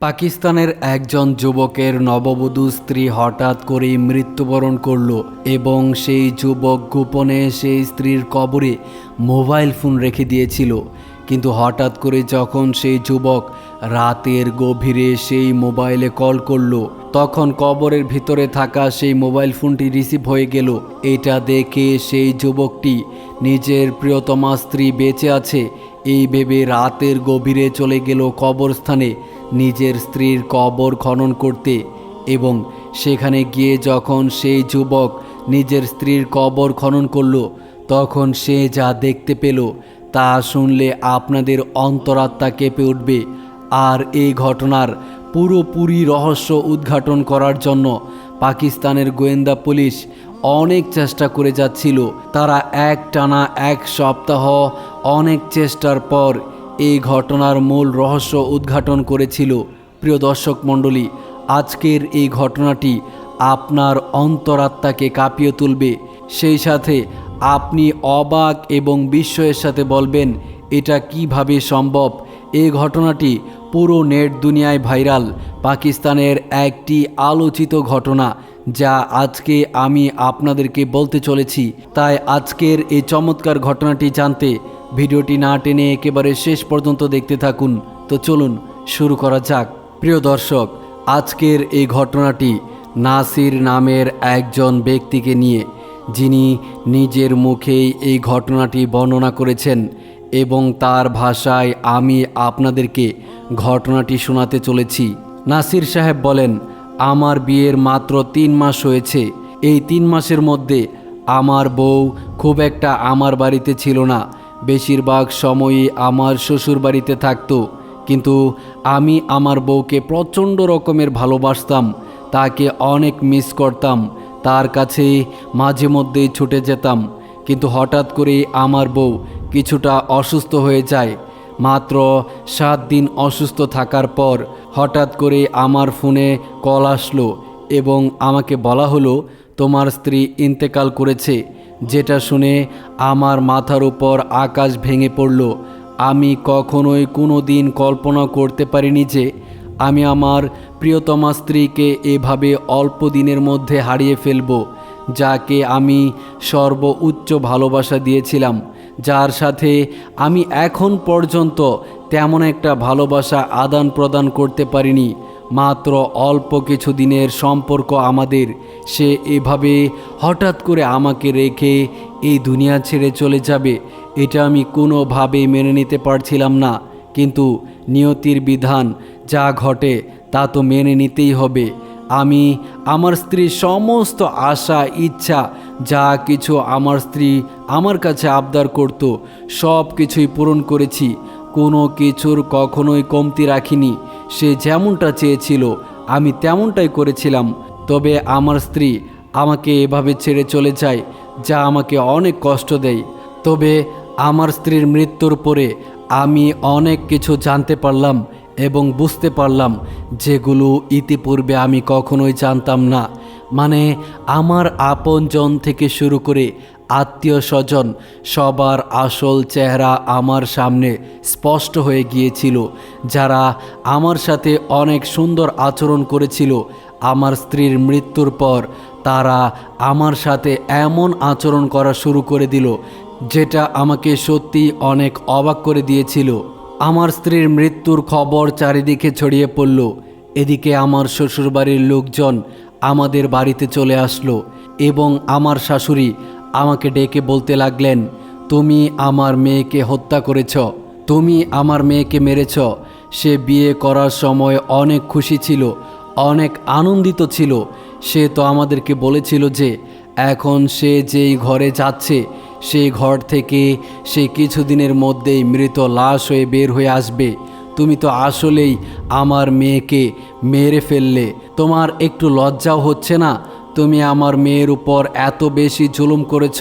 পাকিস্তানের একজন যুবকের নববধূ স্ত্রী হঠাৎ করেই মৃত্যুবরণ করল এবং সেই যুবক গোপনে সেই স্ত্রীর কবরে মোবাইল ফোন রেখে দিয়েছিল। কিন্তু হঠাৎ করে যখন সেই যুবক রাতের গভীরে সেই মোবাইলে কল করল, তখন কবরের ভিতরে থাকা সেই মোবাইল ফোনটি রিসিভ হয়ে গেল। এটা দেখে সেই যুবকটি নিজের প্রিয়তমা স্ত্রী বেঁচে আছে। এই ভেবে রাতের গভীরে চলে গেল কবরস্থানে। নিজের স্ত্রীর কবর খনন করতে এবং সেখানে গিয়ে যখন সেই যুবক নিজের স্ত্রীর কবর খনন করল, তখন সে যা দেখতে পেল তা শুনলে আপনাদের অন্তরাত্মা কেঁপে উঠবে। আর এই ঘটনার পুরোপুরি রহস্য উদ্ঘাটন করার জন্য পাকিস্তানের গোয়েন্দা পুলিশ অনেক চেষ্টা করে যাচ্ছিল। তারা এক টানা এক সপ্তাহ অনেক চেষ্টার পর এই ঘটনার মূল রহস্য উদ্ঘাটন করেছিল। প্রিয় দর্শক মণ্ডলী, আজকের এই ঘটনাটি আপনার অন্তরাত্মাকে কাঁপিয়ে তুলবে। সেই সাথে আপনি অবাক এবং বিস্ময়ের সাথে বলবেন, এটা কীভাবে সম্ভব? এই ঘটনাটি পুরো নেট দুনিয়ায় ভাইরাল। পাকিস্তানের একটি আলোচিত ঘটনা যা আজকে আমি আপনাদেরকে বলতে চলেছি। তাই আজকের এই চমৎকার ঘটনাটি জানতে ভিডিওটি না টেনে একেবারে শেষ পর্যন্ত দেখতে থাকুন। তো চলুন শুরু করা যাক। প্রিয় দর্শক, আজকের এই ঘটনাটি নাসির নামের একজন ব্যক্তিকে নিয়ে, যিনি নিজের মুখেই এই ঘটনাটি বর্ণনা করেছেন এবং তার ভাষায় আমি আপনাদেরকে ঘটনাটি শোনাতে চলেছি। নাসির সাহেব বলেন, আমার বিয়ের মাত্র তিন মাস হয়েছে। এই তিন মাসের মধ্যে আমার বউ খুব একটা আমার বাড়িতে ছিল না। বেশিরভাগ সময়ই আমার শ্বশুর বাড়িতে থাকতো। কিন্তু আমি আমার বউকে প্রচণ্ড রকমের ভালোবাসতাম, তাকে অনেক মিস করতাম, তার কাছে মাঝে মধ্যেই ছুটে যেতাম। কিন্তু হঠাৎ করে আমার বউ কিছুটা অসুস্থ হয়ে যায়। মাত্র সাত দিন অসুস্থ থাকার পর হঠাৎ করে আমার ফোনে কল আসলো এবং আমাকে বলা হলো, তোমার স্ত্রী ইন্তেকাল করেছে। যেটা শুনে আমার মাথার উপর আকাশ ভেঙে পড়ল। আমি কখনোই কোনো দিন কল্পনা করতে পারিনি যে আমি আমার প্রিয়তমা স্ত্রীকে এভাবে অল্প দিনের মধ্যে হারিয়ে ফেলব, যাকে আমি সর্বোচ্চ ভালোবাসা দিয়েছিলাম, যার সাথে আমি এখন পর্যন্ত তেমন একটা ভালোবাসা আদান প্রদান করতে পারিনি। মাত্র অল্প কিছু দিনের সম্পর্ক আমাদের। সে এভাবে হঠাৎ করে আমাকে রেখে এই দুনিয়া ছেড়ে চলে যাবে, এটা আমি কোনোভাবেই মেনে নিতে পারছিলাম না। কিন্তু নিয়তির বিধান যা ঘটে, তা তো মেনে নিতেই হবে। আমি, আমার স্ত্রীর সমস্ত আশা, ইচ্ছা, যা কিছু আমার স্ত্রী আমার কাছে আবদার করত সব কিছুই পূরণ করেছি। কোনো কিছুর কখনোই কমতি রাখিনি। সে যেমনটা চেয়েছিল, আমি তেমনটাই করেছিলাম। তবে আমার স্ত্রী আমাকে এভাবে ছেড়ে চলে যায়, যা আমাকে অনেক কষ্ট দেয়। তবে আমার স্ত্রীর মৃত্যুর পরে আমি অনেক কিছু জানতে পারলাম এবং বুঝতে পারলাম, যেগুলো ইতিপূর্বে আমি কখনোই জানতাম না। মানে আমার আপনজন থেকে শুরু করে আত্মীয় স্বজন, সবার আসল চেহারা আমার সামনে স্পষ্ট হয়ে গিয়েছিল। যারা আমার সাথে অনেক সুন্দর আচরণ করেছিল, আমার স্ত্রীর মৃত্যুর পর তারা আমার সাথে এমন আচরণ করা শুরু করে দিল, যেটা আমাকে সত্যি অনেক অবাক করে দিয়েছিল। আমার স্ত্রীর মৃত্যুর খবর চারিদিকে ছড়িয়ে পড়ল। এদিকে আমার শ্বশুরবাড়ির লোকজন আমাদের বাড়িতে চলে আসলো এবং আমার শাশুড়ি আমাকে ডেকে বলতে লাগলেন, তুমি আমার মেয়েকে হত্যা করেছ, তুমি আমার মেয়েকে মেরেছ। সে বিয়ে করার সময় অনেক খুশি ছিল, অনেক আনন্দিত ছিল। সে তো আমাদেরকে বলেছিল যে, এখন সে যেই ঘরে যাচ্ছে, সেই ঘর থেকে সে কিছুদিনের মধ্যেই মৃত লাশ হয়ে বের হয়ে আসবে। তুমি তো আসলেই আমার মেয়েকে মেরে ফেললে। তোমার একটু লজ্জাও হচ্ছে না? তুমি আমার মেয়ের উপর এত বেশি জুলুম করেছ,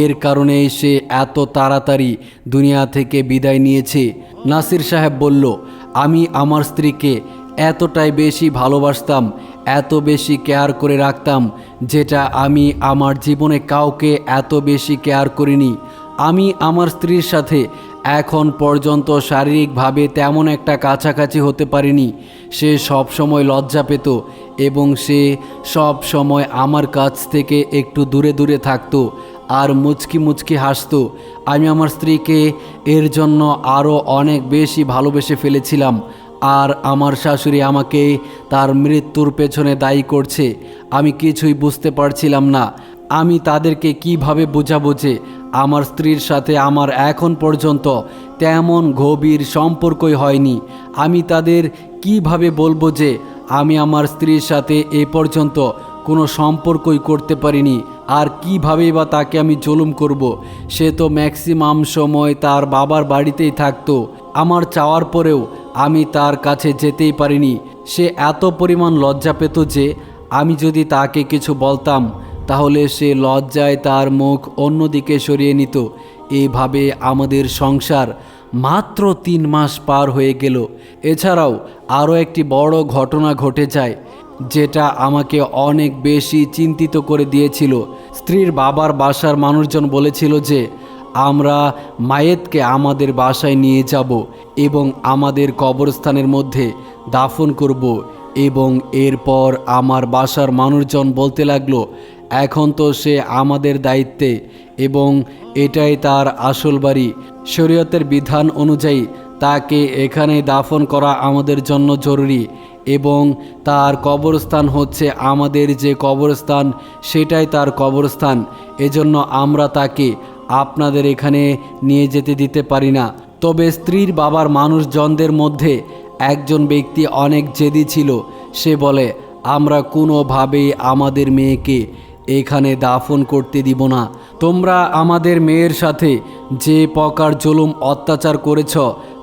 এর কারণে সে এত তাড়াতাড়ি দুনিয়া থেকে বিদায় নিয়েছে। নাসির সাহেব বলল, আমি আমার স্ত্রীকে এতটাই বেশি ভালোবাসতাম, এত বেশি কেয়ার করে রাখতাম, যেটা আমি আমার জীবনে কাউকে এত বেশি কেয়ার করিনি। আমি আমার স্ত্রীর সাথে এখন পর্যন্ত শারীরিকভাবে তেমন একটা কাছাকাছি হতে পারিনি। সে সব সময় লজ্জা পেত এবং সে সব সময় আমার কাছ থেকে একটু দূরে দূরে থাকতো আর মুচকি মুচকি হাসতো। আমি আমার স্ত্রীকে এর জন্য আরও অনেক বেশি ভালোবেসে ফেলেছিলাম আর আমার শাশুড়ি আমাকে তার মৃত্যুর পেছনে দায়ী করছে। আমি কিছুই বুঝতে পারছিলাম না। আমি তাদেরকে কীভাবে বোঝাবো যে আমার স্ত্রীর সাথে আমার এখন পর্যন্ত তেমন গভীর সম্পর্কই হয়নি। আমি তাদের কীভাবে বলব যে আমি আমার স্ত্রীর সাথে এ পর্যন্ত কোনো সম্পর্কই করতে পারিনি। আর কীভাবে বা তাকে আমি জুলুম করব। সে তো ম্যাক্সিমাম সময় তার বাবার বাড়িতেই থাকতো। আমার চাওয়ার পরেও আমি তার কাছে যেতেই পারিনি। সে এত পরিমাণ লজ্জা পেত যে আমি যদি তাকে কিছু বলতাম, তাহলে সে লজ্জায় তার মুখ অন্যদিকে সরিয়ে নিত। এইভাবে আমাদের সংসার মাত্র তিন মাস পার হয়ে গেল। এছাড়াও আরও একটি বড় ঘটনা ঘটে যায়, যেটা আমাকে অনেক বেশি চিন্তিত করে দিয়েছিল। স্ত্রীর বাবার বাসার মানুষজন বলেছিল যে, আমরা মায়েতকে আমাদের বাসায় নিয়ে যাব এবং আমাদের কবরস্থানের মধ্যে দাফন করব এবং এরপর আমার বাসার মানুষজন বলতে লাগল এখন তো সে আমাদের দায়িত্বে এবং এটাই তার আসল বাড়ি। শরীয়তের বিধান অনুযায়ী তাকে এখানে দাফন করা আমাদের জন্য জরুরি এবং তার কবরস্থান হচ্ছে আমাদের যে কবরস্থান, সেটাই তার কবরস্থান। এজন্য আমরা তাকে আপনাদের এখানে নিয়ে যেতে দিতে পারি না। তবে স্ত্রীর বাবার মানুষজনদের মধ্যে একজন ব্যক্তি অনেক জেদি ছিল। সে বলে, আমরা কোনোভাবেই আমাদের মেয়েকে এখানে দাফন করতে দিব না। তোমরা আমাদের মেয়ের সাথে যে প্রকার জুলুম অত্যাচার করেছ,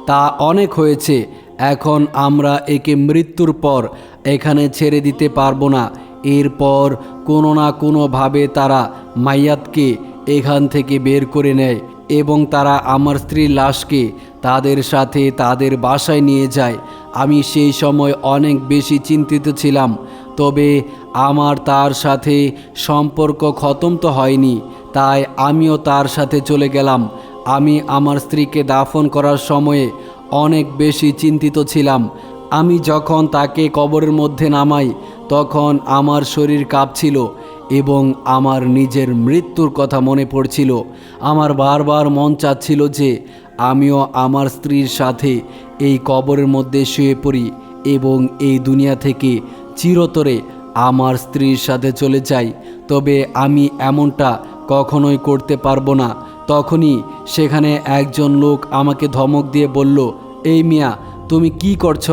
তা অনেক হয়েছে। এখন আমরা একে মৃত্যুর পর এখানে ছেড়ে দিতে পারব না। এরপর কোনো না কোনোভাবে তারা মাইয়াতকে এখান থেকে বের করে নেয় এবং তারা আমার স্ত্রীর লাশকে তাদের সাথে তাদের বাসায় নিয়ে যায়। আমি সেই সময় অনেক বেশি চিন্তিত ছিলাম। তবে আমার তার সাথে সম্পর্ক খতম তো হয়নি, তাই আমিও তার সাথে চলে গেলাম। আমি আমার স্ত্রীকে দাফন করার সময়ে অনেক বেশি চিন্তিত ছিলাম। আমি যখন তাকে কবরের মধ্যে নামাই, তখন আমার শরীর কাঁপছিল এবং আমার নিজের মৃত্যুর কথা মনে পড়ছিল। আমার বারবার মন চাচ্ছিল যে আমিও আমার স্ত্রীর সাথে এই কবরের মধ্যে শুয়ে পড়ি এবং এই দুনিয়া থেকে চিরতরে আমার স্ত্রীর সাথে চলে যাই, তবে আমি এমনটা কখনোই করতে পারব না। তখনই সেখানে একজন লোক আমাকে ধমক দিয়ে বলল, এই মিয়া, তুমি কি করছ?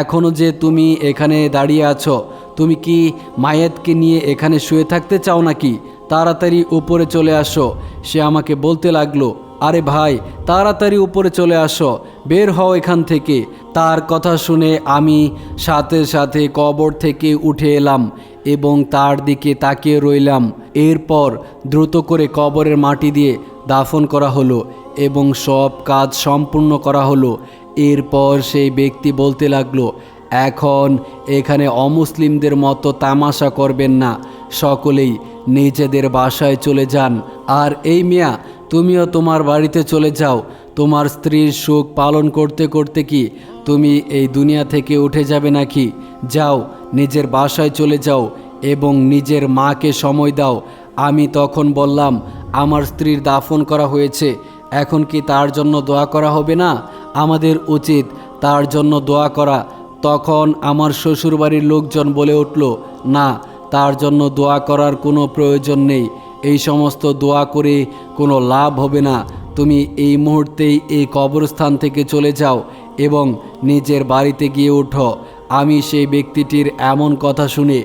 এখনও যে তুমি এখানে দাঁড়িয়ে আছো, তুমি কি মায়েতকে নিয়ে এখানে শুয়ে থাকতে চাও নাকি? তাড়াতাড়ি উপরে চলে আসো। সে আমাকে বলতে লাগল আরে ভাই, তাড়াতাড়ি উপরে চলে আসো, বের হও এখান থেকে। তার কথা শুনে আমি সাথে সাথে কবর থেকে উঠে এলাম এবং তার দিকে তাকিয়ে রইলাম। এরপর দ্রুত করে কবরের মাটি দিয়ে দাফন করা হলো এবং সব কাজ সম্পূর্ণ করা হলো। এরপর সেই ব্যক্তি বলতে লাগল, এখন এখানে অমুসলিমদের মতো তামাশা করবেন না, সকলেই নিজেদের বাসায় চলে যান। আর এই মিয়া তুমিও তোমার বাড়িতে চলে যাও। তোমার স্ত্রীর সুখ পালন করতে করতে কি তুমি এই দুনিয়া থেকে উঠে যাবে নাকি? যাও, নিজের বাসায় চলে যাও এবং নিজের মাকে সময় দাও। আমি তখন বললাম, আমার স্ত্রীর দাফন করা হয়েছে। এখন কি তার জন্য দোয়া করা হবে না? আমাদের উচিত তার জন্য দোয়া করা। তখন আমার শ্বশুরবাড়ির লোকজন বলে উঠল, না, তার জন্য দোয়া করার কোনো প্রয়োজন নেই। এই সমস্ত দোয়া করে কোনো লাভ হবে না। তুমি এই মুহূর্তেই এই কবরস্থান থেকে চলে যাও এবং নিজের বাড়িতে গিয়ে ওঠো। আমি সেই ব্যক্তিটির এমন কথা শুনে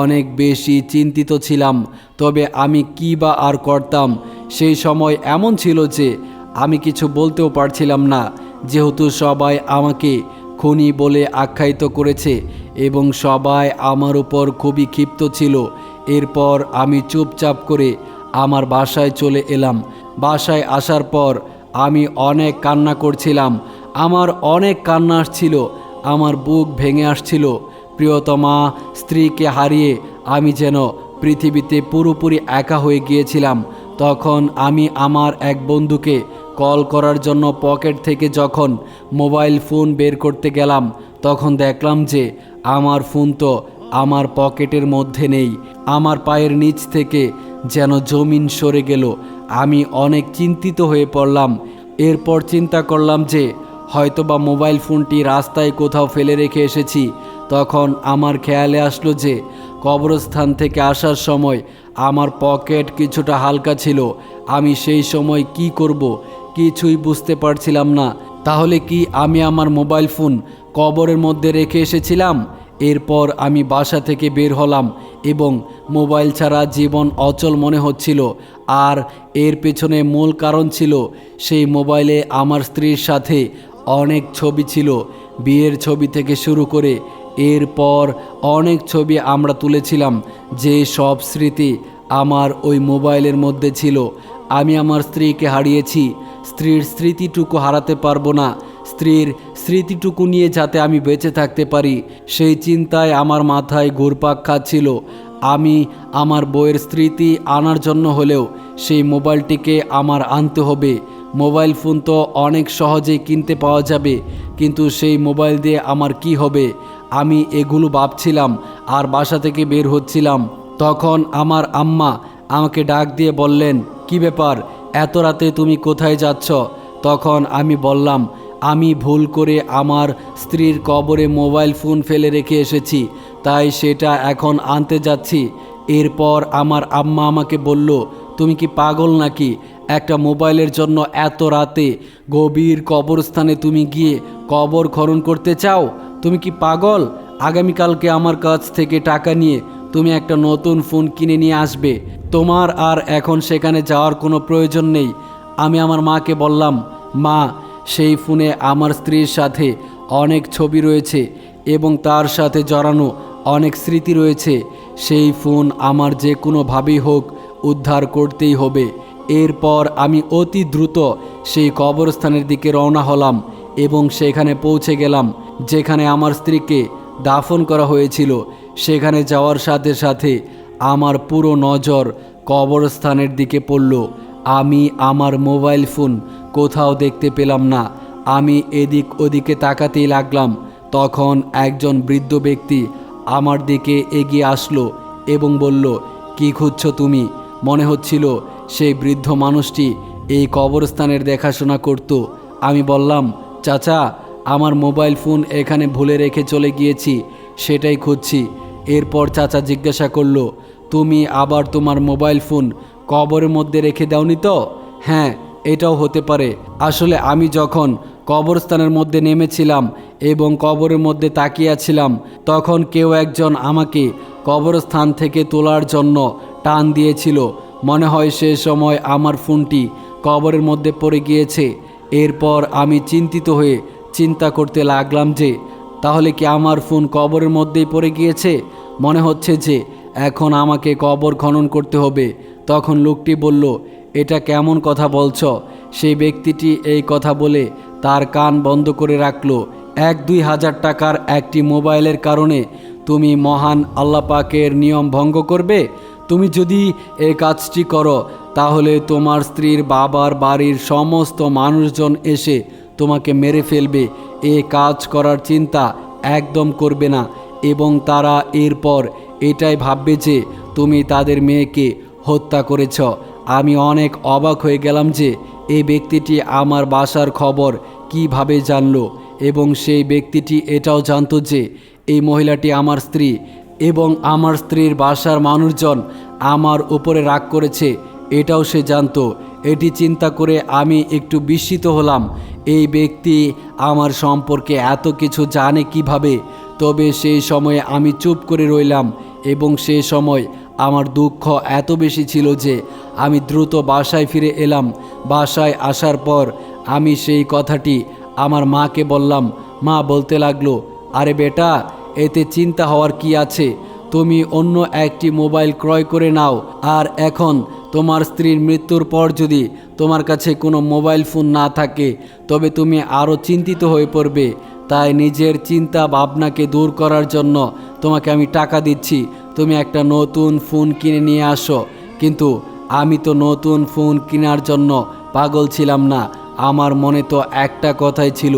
অনেক বেশি চিন্তিত ছিলাম, তবে আমি কী বা আর করতাম? সেই সময় এমন ছিল যে আমি কিছু বলতেও পারছিলাম না, যেহেতু সবাই আমাকে খুনি বলে আখ্যায়িত করেছে এবং সবাই আমার উপর খুবই ক্ষিপ্ত ছিল। এরপর আমি চুপচাপ করে আমার বাসায় চলে এলাম। বাসায় আসার পর আমি অনেক কান্না করছিলাম। আমার অনেক কান্না আসছিল। আমার বুক ভেঙে আসছিল। প্রিয়তমা, স্ত্রীকে হারিয়ে আমি যেন পৃথিবীতে পুরোপুরি একা হয়ে গিয়েছিলাম। তখন আমি আমার এক বন্ধুকে কল করার জন্য পকেট থেকে যখন মোবাইল ফোন বের করতে গেলাম, তখন দেখলাম যে আমার ফোন তো আমার পকেটের মধ্যে নেই, আমার পায়ের নিচ থেকে যেন জমিন সরে গেল। আমি অনেক চিন্তিত হয়ে পড়লাম। এরপর চিন্তা করলাম যে, হয়তোবা মোবাইল ফোনটি রাস্তায় কোথাও ফেলে রেখে এসেছি। তখন আমার খেয়ালে আসলো যে, কবরস্থান থেকে আসার সময় আমার পকেট কিছুটা হালকা ছিল। আমি সেই সময় কি করব কিছুই বুঝতে পারছিলাম না। তাহলে কি আমি আমার মোবাইল ফোন কবরের মধ্যে রেখে এসেছিলাম? এরপর আমি বাসা থেকে বের হলাম এবং মোবাইল ছাড়া জীবন অচল মনে হচ্ছিল। আর এর পেছনে মূল কারণ ছিল, সেই মোবাইলে আমার স্ত্রীর সাথে অনেক ছবি ছিল, বিয়ের ছবি থেকে শুরু করে এরপর অনেক ছবি আমরা তুলেছিলাম, যে সব স্মৃতি আমার ওই মোবাইলের মধ্যে ছিল। আমি আমার স্ত্রীকে হারিয়েছি, স্ত্রীর স্মৃতিটুকু হারাতে পারব না স্ত্রীর স্মৃতিটুকু নিয়ে যাতে আমি বেঁচে থাকতে পারি, সেই চিন্তায় আমার মাথায় ঘুরপাক খাচ্ছিল। আমি আমার বইয়ের স্মৃতি আনার জন্য হলেও সেই মোবাইলটিকে আমার আনতে হবে। মোবাইল ফোন তো অনেক সহজেই কিনতে পাওয়া যাবে, কিন্তু সেই মোবাইল দিয়ে আমার কি হবে? আমি এগুলো ভাবছিলাম আর বাসা থেকে বের হচ্ছিলাম। তখন আমার আম্মা আমাকে ডাক দিয়ে বললেন, কি ব্যাপার? এত রাতে তুমি কোথায় যাচ্ছ? তখন আমি বললাম আমি ভুল করে আমার স্ত্রীর কবরে মোবাইল ফোন ফেলে রেখে এসেছি, তাই সেটা এখন আনতে যাচ্ছি। এরপর আমার আম্মা আমাকে বলল, তুমি কি পাগল নাকি? একটা মোবাইলের জন্য এত রাতে গভীর কবরস্থানে তুমি গিয়ে কবর খনন করতে চাও? তুমি কি পাগল? আগামীকালকে আমার কাছ থেকে টাকা নিয়ে তুমি একটা নতুন ফোন কিনে নিয়ে আসবে। তোমার আর এখন সেখানে যাওয়ার কোনো প্রয়োজন নেই। আমি আমার মাকে বললাম, মা সেই ফোনে আমার স্ত্রীর সাথে অনেক ছবি রয়েছে এবং তার সাথে জড়ানো অনেক স্মৃতি রয়েছে। সেই ফোন আমার যে কোনোভাবেই হোক উদ্ধার করতেই হবে। এরপর আমি অতি দ্রুত সেই কবরস্থানের দিকে রওনা হলাম এবং সেখানে পৌঁছে গেলাম, যেখানে আমার স্ত্রীকে দাফন করা হয়েছিল। সেখানে যাওয়ার সাথে সাথে আমার পুরো নজর কবরস্থানের দিকে পড়ল। আমি আমার মোবাইল ফোন কোথাও দেখতে পেলাম না। আমি এদিক ওদিকে তাকাতেই লাগলাম। তখন একজন বৃদ্ধ ব্যক্তি আমার দিকে এগিয়ে আসলো এবং বলল, কি খুঁজছ তুমি? মনে হচ্ছিল সেই বৃদ্ধ মানুষটি এই কবরস্থানের দেখাশোনা করত। আমি বললাম, চাচা, আমার মোবাইল ফোন এখানে ভুলে রেখে চলে গিয়েছি, সেটাই খুঁজছি। এরপর চাচা জিজ্ঞাসা করল, তুমি আবার তোমার মোবাইল ফোন কবরের মধ্যে রেখে দাওনি তো? হ্যাঁ এটাও হতে পারে। আসলে আমি যখন কবরস্থানের মধ্যে নেমেছিলাম এবং কবরের মধ্যে তাকিয়াছিলাম তখন কেউ একজন আমাকে কবরস্থান থেকে তোলার জন্য টান দিয়েছিল। মনে হয় সে সময় আমার ফোনটি কবরের মধ্যে পড়ে গিয়েছে। এরপর আমি চিন্তিত হয়ে চিন্তা করতে লাগলাম যে, তাহলে কি আমার ফোন কবরের মধ্যেই পড়ে গিয়েছে? মনে হচ্ছে যে, এখন আমাকে কবর খনন করতে হবে। তখন লোকটি বলল, এটা কেমন কথা বলছ? সেই ব্যক্তিটি এই কথা বলে তার কান বন্ধ করে রাখল। এক দুই হাজার টাকার একটি মোবাইলের কারণে তুমি মহান আল্লাপাকের নিয়ম ভঙ্গ করবে? তুমি যদি এই কাজটি করো, তাহলে তোমার স্ত্রীর বাবার বাড়ির সমস্ত মানুষজন এসে তোমাকে মেরে ফেলবে। এ কাজ করার চিন্তা একদম করবে না এবং তারা এরপর এটাই ভাববে যে তুমি তাদের মেয়েকে হত্যা করেছ। আমি অনেক অবাক হয়ে গেলাম যে এই ব্যক্তিটি আমার বাসার খবর কীভাবে জানল এবং সেই ব্যক্তিটি এটাও জানতো যে এই মহিলাটি আমার স্ত্রী এবং আমার স্ত্রীর বাসার মানুষজন আমার উপরে রাগ করেছে, এটাও সে জানতো। এটি চিন্তা করে আমি একটু বিস্মিত হলাম, এই ব্যক্তি আমার সম্পর্কে এত কিছু জানে কীভাবে? তবে সেই সময়ে আমি চুপ করে রইলাম এবং সেই সময় আমার দুঃখ এত বেশি ছিল যে আমি দ্রুত বাসায় ফিরে এলাম। বাসায় আসার পর আমি সেই কথাটি আমার মাকে বললাম। মা বলতে লাগল, আরে বেটা, এতে চিন্তা হওয়ার কি আছে? তুমি অন্য একটি মোবাইল ক্রয় করে নাও। আর এখন তোমার স্ত্রীর মৃত্যুর পর যদি তোমার কাছে কোনো মোবাইল ফোন না থাকে, তবে তুমি আরও চিন্তিত হয়ে পড়বে। তাই নিজের চিন্তা ভাবনাকে দূর করার জন্য তোমাকে আমি টাকা দিচ্ছি। তুমি একটা নতুন ফোন কিনে নিয়ে আসো। কিন্তু আমি তো নতুন ফোন কেনার জন্য পাগল ছিলাম না। আমার মনে তো একটা কথাই ছিল,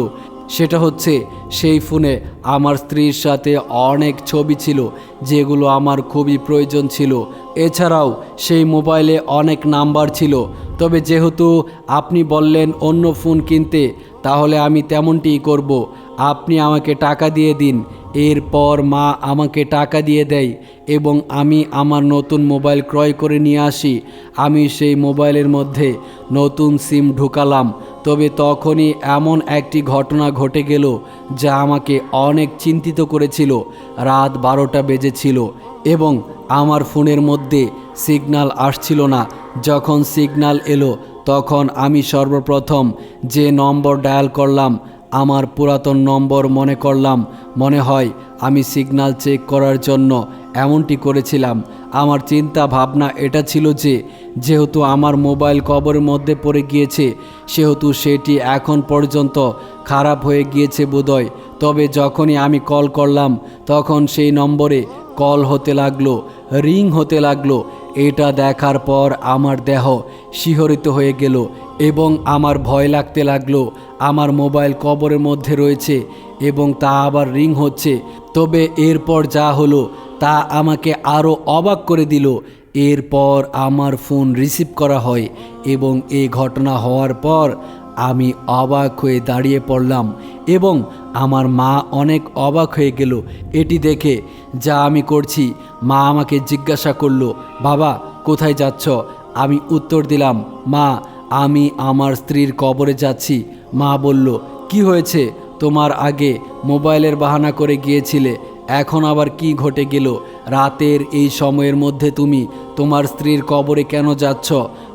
সেটা হচ্ছে সেই ফোনে আমার স্ত্রীর সাথে অনেক ছবি ছিল, যেগুলো আমার খুবই প্রয়োজন ছিল। এছাড়াও সেই মোবাইলে অনেক নাম্বার ছিল। তবে যেহেতু আপনি বললেন অন্য ফোন কিনতে, তাহলে আমি তেমনটিই করব। আপনি আমাকে টাকা দিয়ে দিন। এরপর মা আমাকে টাকা দিয়ে দেয় এবং আমি আমার নতুন মোবাইল ক্রয় করে নিয়ে আসি। আমি সেই মোবাইলের মধ্যে নতুন সিম ঢুকালাম। তবে তখনই এমন একটি ঘটনা ঘটে গেল যা আমাকে অনেক চিন্তিত করেছিল। রাত বারোটা বেজেছিল এবং আমার ফোনের মধ্যে সিগনাল আসছিল না। যখন সিগনাল এলো, তখন আমি সর্বপ্রথম যে নম্বর ডায়াল করলাম আমার পুরাতন নম্বর মনে করলাম। মনে হয় আমি সিগন্যাল চেক করার জন্য এমনটি করেছিলাম। আমার চিন্তা ভাবনা এটা ছিল যে, যেহেতু আমার মোবাইল কবরের মধ্যে পড়ে গিয়েছে, সেহেতু সেটি এখন পর্যন্ত খারাপ হয়ে গিয়েছে বোধহয়। তবে যখনই আমি কল করলাম, তখন সেই নম্বরে কল হতে লাগল, রিং হতে লাগল। এটা দেখার পর আমার দেহ শিহরিত হয়ে গেল এবং আমার ভয় লাগতে লাগল। আমার মোবাইল কবরের মধ্যে রয়েছে এবং তা আবার রিং হচ্ছে। তবে এরপর যা হলো, তা আমাকে আরও অবাক করে দিল। এরপর আমার ফোন রিসিভ করা হয় এবং এই ঘটনা হওয়ার পর আমি অবাক হয়ে দাঁড়িয়ে পড়লাম এবং আমার মা অনেক অবাক হয়ে গেল। এটি দেখে যা আমি করছি, মা আমাকে জিজ্ঞাসা করল, বাবা, কোথায় যাচ্ছ? আমি উত্তর দিলাম, মা আমি আমার স্ত্রীর কবরে যাচ্ছি। মা বলল, কি হয়েছে? তোমার আগে মোবাইলের বাহানা করে গিয়েছিলে, এখন আবার কি ঘটে গেল? রাতের এই সময়ের মধ্যে তুমি তোমার স্ত্রীর কবরে কেন যাচ্ছ?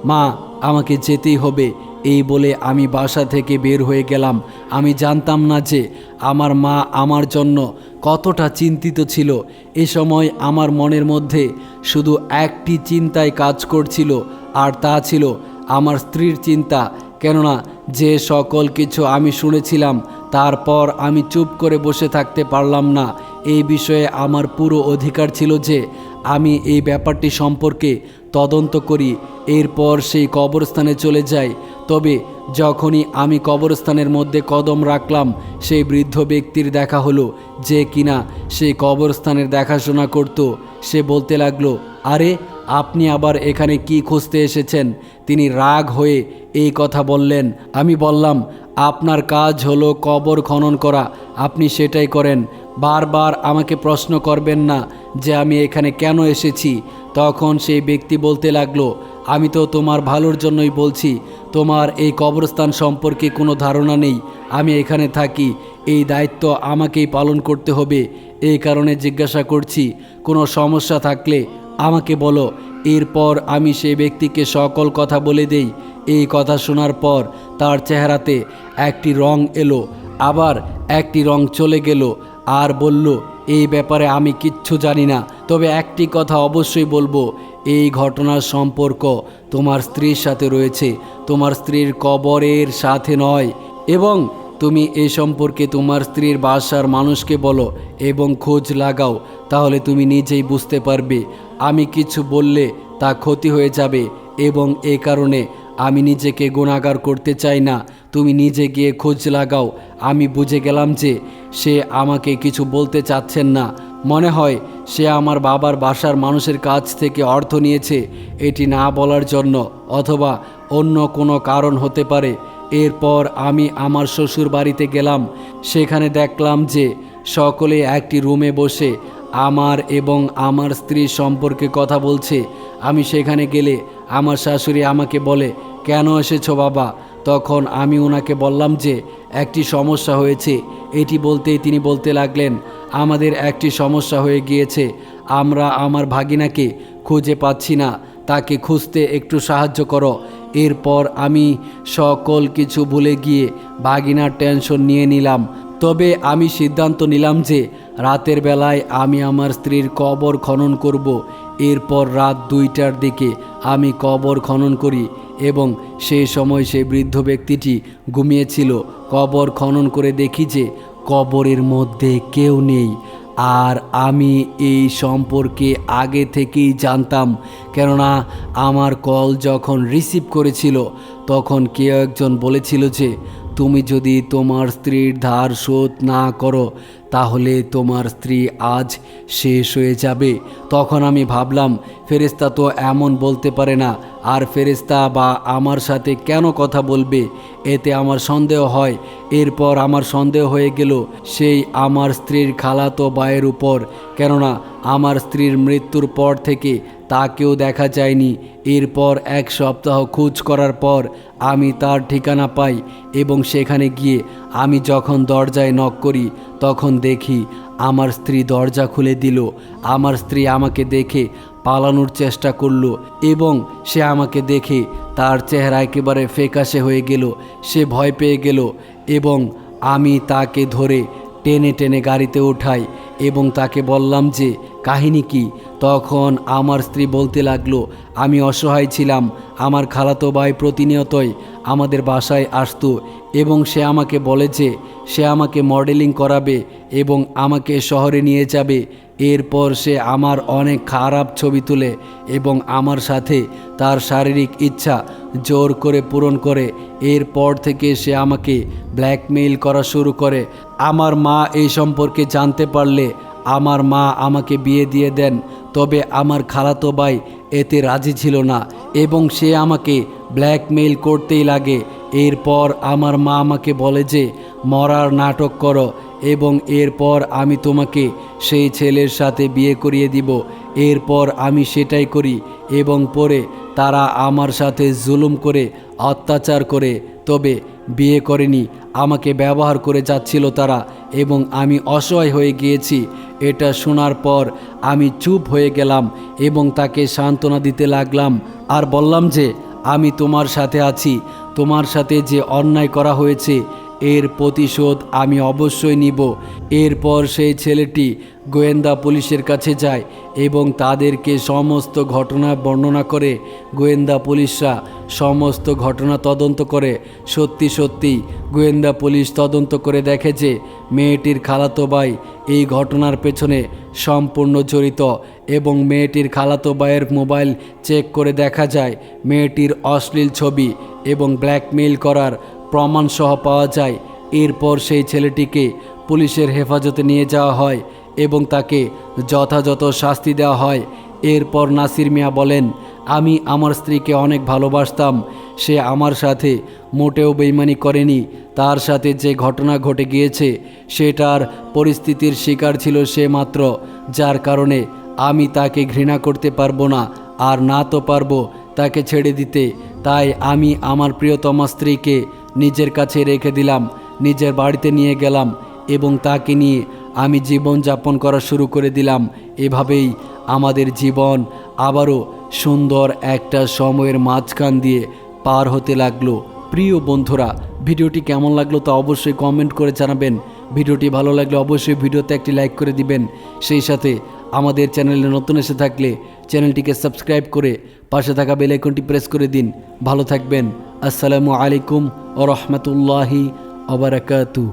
মা, আমাকে যেতেই হবে। এই বলে আমি বাসা থেকে বের হয়ে গেলাম। আমি জানতাম না যে আমার মা আমার জন্য কতটা চিন্তিত ছিল। এ সময় আমার মনের মধ্যে শুধু একটি চিন্তায় কাজ করছিল, আর তা ছিল আমার স্ত্রীর চিন্তা, কেননা যে সকল কিছু আমি শুনেছিলাম, তারপর আমি চুপ করে বসে থাকতে পারলাম না। এই বিষয়ে আমার পুরো অধিকার ছিল যে আমি এই ব্যাপারটি সম্পর্কে তদন্ত করি, এরপর সেই কবরস্থানে চলে যাই। তবে যখনই আমি কবরস্থানের মধ্যে কদম রাখলাম, সেই বৃদ্ধ ব্যক্তির দেখা হলো যে কিনা সেই কবরস্থানের দেখাশোনা করত। সে বলতে লাগল, আরে আপনি আবার এখানে কি খুঁজতে এসেছেন? তিনি রাগ হয়ে এই কথা বললেন। আমি বললাম, আপনার কাজ হলো কবর খনন করা। আপনি সেটাই করেন। বারবার আমাকে প্রশ্ন করবেন না যে আমি এখানে কেন এসেছি। তখন সেই ব্যক্তি বলতে লাগল, আমি তো তোমার ভালোর জন্যই বলছি। তোমার এই কবরস্থান সম্পর্কে কোনো ধারণা নেই। আমি এখানে থাকি। এই দায়িত্ব আমাকেই পালন করতে হবে। এই কারণে জিজ্ঞাসা করছি, কোনো সমস্যা থাকলে আমাকে বলো, এরপর আমি সেই ব্যক্তিকে সকল কথা বলে দেই। এই কথা শোনার পর তার চেহারাতে একটি রং এলো, আবার একটি রং চলে গেল, আর বলল, এই ব্যাপারে আমি কিচ্ছু জানি না, তবে একটি কথা অবশ্যই বলব, এই ঘটনার সম্পর্ক তোমার স্ত্রীর সাথে রয়েছে, তোমার স্ত্রীর কবরের সাথে নয়, এবং তুমি এ সম্পর্কে তোমার স্ত্রীর বাসার মানুষকে বলো, এবং খোঁজ লাগাও, তাহলে তুমি নিজেই বুঝতে পারবে আমি কিছু বললে তা ক্ষতি হয়ে যাবে এবং এ কারণে আমি নিজেকে গুণাগার করতে চাই না। তুমি নিজে গিয়ে খোঁজ লাগাও। আমি বুঝে গেলাম যে সে আমাকে কিছু বলতে চাচ্ছেন না। মনে হয় সে আমার বাবার বাসার মানুষের কাছ থেকে অর্থ নিয়েছে। এটি না বলার জন্য অথবা অন্য কোনো কারণ হতে পারে। এরপর আমি আমার শ্বশুর বাড়িতে গেলাম। সেখানে দেখলাম যে সকলে একটি রুমে বসে আমার এবং আমার স্ত্রীর সম্পর্কে কথা বলছে। আমি সেখানে গেলে আমার শাশুড়ি আমাকে বলে, কেন এসেছ বাবা? তখন আমি ওনাকে বললাম যে, একটি সমস্যা হয়েছে। এটি বলতেই তিনি বলতে লাগলেন, আমাদের একটি সমস্যা হয়ে গিয়েছে। আমরা আমার ভাগিনাকে খুঁজে পাচ্ছি না। তাকে খুঁজতে একটু সাহায্য করো। এরপর আমি সকল কিছু ভুলে গিয়ে ভাগিনার টেনশন নিয়ে নিলাম। তবে আমি সিদ্ধান্ত নিলাম যে রাতের বেলায় আমি আমার স্ত্রীর কবর খনন করব। এরপর রাত দুইটার দিকে আমি কবর খনন করি এবং সে সময় সেই বৃদ্ধ ব্যক্তিটি ঘুমিয়েছিল। কবর খনন করে দেখি যে কবরের মধ্যে কেউ নেই। আর আমি এই সম্পর্কে আগে থেকেই জানতাম, কেননা আমার কল যখন রিসিভ করেছিল, তখন কেউ একজন বলেছিল যে তুমি যদি তোমার স্ত্রীর ধার শোধ না করো, তাহলে তোমার স্ত্রী আজ শেষ হয়ে যাবে। তখন আমি ভাবলাম ফেরেস্তা তো এমন বলতে পারে না, আর ফেরেস্তা বা আমার সাথে কেন কথা বলবে? এতে আমার সন্দেহ হয়। এরপর আমার সন্দেহ হয়ে গেল, সেই আমার স্ত্রীর খালাতো বায়ের উপর। কেননা, আমার স্ত্রীর মৃত্যুর পর থেকে তাকেও দেখা যায়নি। এরপর এক সপ্তাহ খোঁজ করার পর আমি তার ঠিকানা পাই এবং সেখানে গিয়ে আমি যখন দরজায় নক করি, তখন দেখি আমার স্ত্রী দরজা খুলে দিল। আমার স্ত্রী আমাকে দেখে পালানোর চেষ্টা করল এবং সে আমাকে দেখে তার চেহারা একেবারে ফেকাশে হয়ে গেল। সে ভয় পেয়ে গেল এবং আমি তাকে ধরে টেনে টেনে গাড়িতে ওঠাই এবং তাকে বললাম যে কাহিনী কি? তখন আমার স্ত্রী বলতে লাগল, আমি অসহায় ছিলাম। আমার খালাতো ভাই প্রতিনিয়তই আমাদের বাসায় আসতো এবং সে আমাকে বলে যে সে আমাকে মডেলিং করাবে এবং আমাকে শহরে নিয়ে যাবে। এরপর সে আমার অনেক খারাপ ছবি তুলে এবং আমার সাথে তার শারীরিক ইচ্ছা জোর করে পূরণ করে। এরপর থেকে সে আমাকে ব্ল্যাকমেইল করা শুরু করে। আমার মা এই সম্পর্কে জানতে পারলে আমার মা আমাকে বিয়ে দিয়ে দেন, তবে আমার খালাতো ভাই এতে রাজি ছিল না এবং সে আমাকে ব্ল্যাকমেইল করতেই লাগে। এরপর আমার মা আমাকে বলে যে, মরার নাটক করো এবং এরপর আমি তোমাকে সেই ছেলের সাথে বিয়ে করিয়ে দিব। এরপর আমি সেটাই করি এবং পরে তারা আমার সাথে জুলুম করে, অত্যাচার করে। তবে বিয়ে করেনি, আমাকে ব্যবহার করে যাচ্ছিল তারা এবং আমি অসহায় হয়ে গিয়েছি। এটা শোনার পর আমি চুপ হয়ে গেলাম এবং তাকে সান্ত্বনা দিতে লাগলাম আর বললাম যে, আমি তোমার সাথে আছি। তোমার সাথে যে অন্যায় করা হয়েছে এর প্রতিশোধ আমি অবশ্যই নিব। এরপর সেই ছেলেটি গোয়েন্দা পুলিশের কাছে যায় এবং তাদেরকে সমস্ত ঘটনা বর্ণনা করে, গোয়েন্দা পুলিশরা সমস্ত ঘটনা তদন্ত করে। সত্যি সত্যি, গোয়েন্দা পুলিশ তদন্ত করে দেখে যে মেয়েটির খালাতো ভাই এই ঘটনার পেছনে সম্পূর্ণ জড়িত এবং মেয়েটির খালাতো ভাইয়ের মোবাইল চেক করে দেখা যায় মেয়েটির অশ্লীল ছবি এবং ব্ল্যাকমেইল করার প্রমাণসহ পাওয়া যায়। এরপর সেই ছেলেটিকে পুলিশের হেফাজতে নিয়ে যাওয়া হয় এবং তাকে যথাযথ শাস্তি দেওয়া হয়। এরপর নাসির মিয়া বলেন, আমি আমার স্ত্রীকে অনেক ভালোবাসতাম। সে আমার সাথে মোটেও বেইমানি করেনি। তার সাথে যে ঘটনা ঘটে গিয়েছে, সেটার পরিস্থিতির শিকার ছিল সে মাত্র। যার কারণে আমি তাকে ঘৃণা করতে পারব না আর না তো পারব তাকে ছেড়ে দিতে। তাই আমি আমার প্রিয়তমা স্ত্রীকে নিজের কাছে রেখে দিলাম, নিজের বাড়িতে নিয়ে গেলাম এবং তাকে নিয়ে আমি জীবন যাপন করা শুরু করে দিলাম। এভাবেই আমাদের জীবন আবারও সুন্দর একটা সময়ের মাঝখান দিয়ে পার হতে লাগল। প্রিয় বন্ধুরা, ভিডিওটি কেমন লাগল তা অবশ্যই কমেন্ট করে জানাবেন। ভিডিওটি ভালো লাগলে অবশ্যই ভিডিওতে একটি লাইক করে দিবেন। সেই সাথে আমাদের চ্যানেলে নতুন এসে থাকলে চ্যানেলটিকে সাবস্ক্রাইব করে পাশে থাকা বেল আইকনটি প্রেস করে দিন। ভালো থাকবেন। আসসালামু আলাইকুম ও রহমতুল্লাহি অবরাকাতু